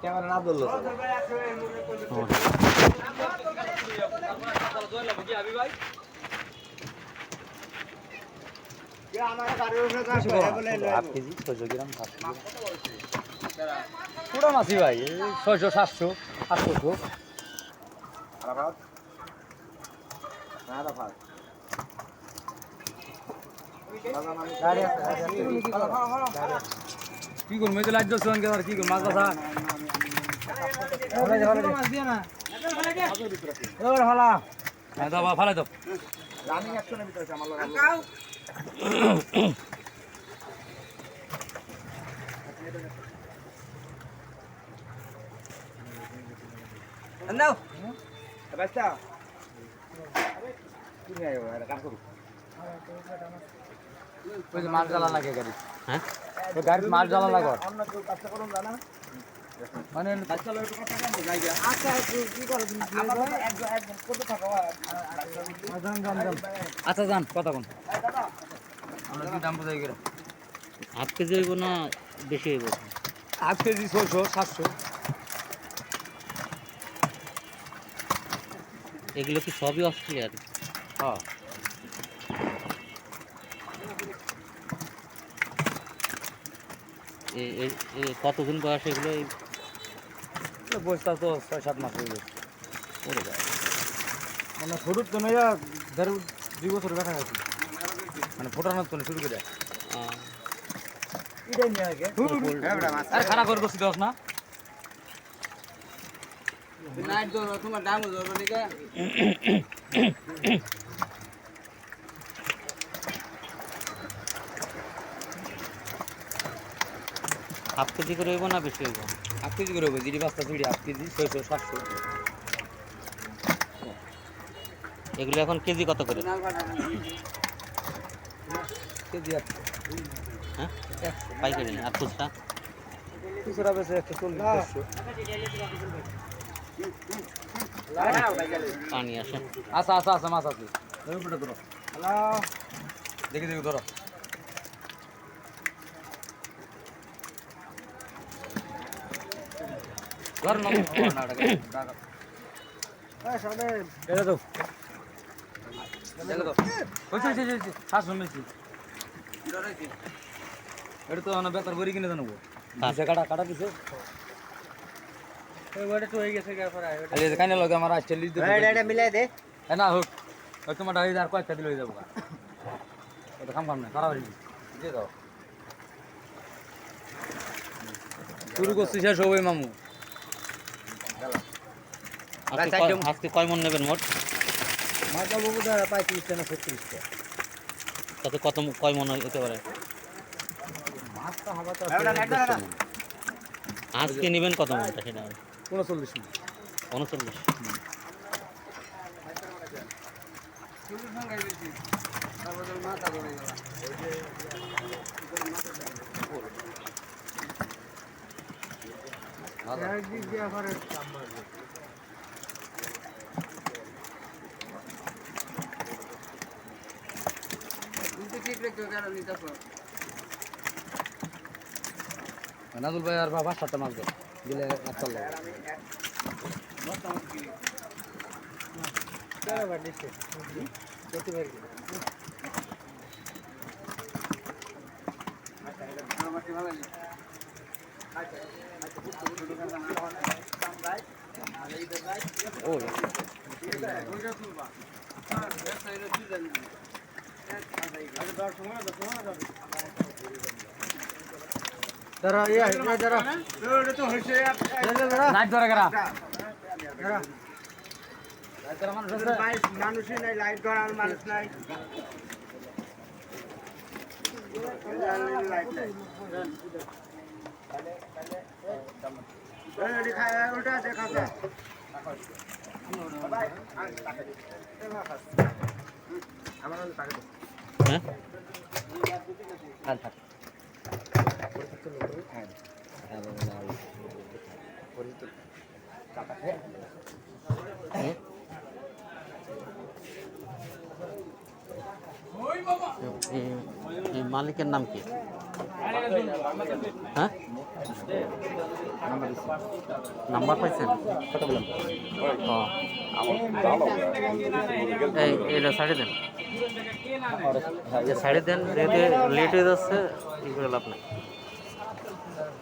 Camera না ধরলো পুরো মাছি ভাই ছয়শো সাতশো আটশোশো কি করব? তো লাইট জ্বলছে অনেকে কি করব? মাছ বাসা হ্যাঁ দাও ফালাই দাও। ওই যে মাছ জ্বালা লাগে গাড়ি হ্যাঁ? গাড়ির মাছ জ্বালা লাগে। মানে আচ্ছা যান কথা কোন আমরা কি দাম বোঝাই গেলাম হাফ কেজি হইব না বেশি হইব? আট কেজি ছয়শো সাতশো। এগুলো কি সবই অস্ট্রেলিয়ার? হ্যাঁ। কতদিন বয়স এগুলো এই তো ছয় সাত মাস হয়ে গেছে। মানে ফটুর তো নয়া দেড় দুই বছর দেখা গেছে মানে ফোটানোর তো শুরু করে। আহ, আরে খারাপ করে বসি দশ না? হাফ কেজি করে হইব না বেশি হইব? হাফ কেজি করে হবে দিদি পাঁচটা চুড়ি হাফ কেজি ছয়শো সাতশো। এগুলো এখন কেজি কত করে? কেজি হ্যাঁ? পাইকারি আর খুচরা? খুচরা বেশি একশো চল্লিশ পানি আসে। আচ্ছা আচ্ছা আচ্ছা মাছ আছে। দেখি দেখি ধরো ধর না না এটা তো না বেতার বড়ি কিনে জানাব কাটা কাটা দিছে কাইনা লগে আমার আজকে লিজ মিলাই দে না হোক তোমার ডাইরি আর কয়েকটা দিলে হয়ে যাব ওটা খাম খাম না খারাপ হয়ে দিয়ে দাও শুরু করছি শেষ হবে মামু আজকে কয়- আজকে কয় মন নেবেন মোট? মাথা বাবু দ্বারা পঁয়ত্রিশটা না ছত্রিশটা। তাতে কত কয় মন হতে পারে? আজকে নেবেন কত মনটা সেটা? উনচল্লিশ মিনিট উনচল্লিশ। একদিক নাজুল ভাই আর বাবা সাতটা মাছ দাও দিলে একটা লাগে ও দাঁড়া ইয়া ইয়া দাঁড়া। নাইট ধরে গেরা। দাঁড়া। নাইট ধরে মানুষ আছে মানুষই নাই লাইট ধরার মানুষ নাই ওটা দেখা যায় হ্যাঁ? আর থাক এ- এ মালিকের নাম কি? হ্যাঁ? নাম্বার পাইছেন? এই এটা সাইডে দেন। হ্যাঁ, সাইডে দেন লেট হয়ে যাচ্ছে ই করে লাভ নাই।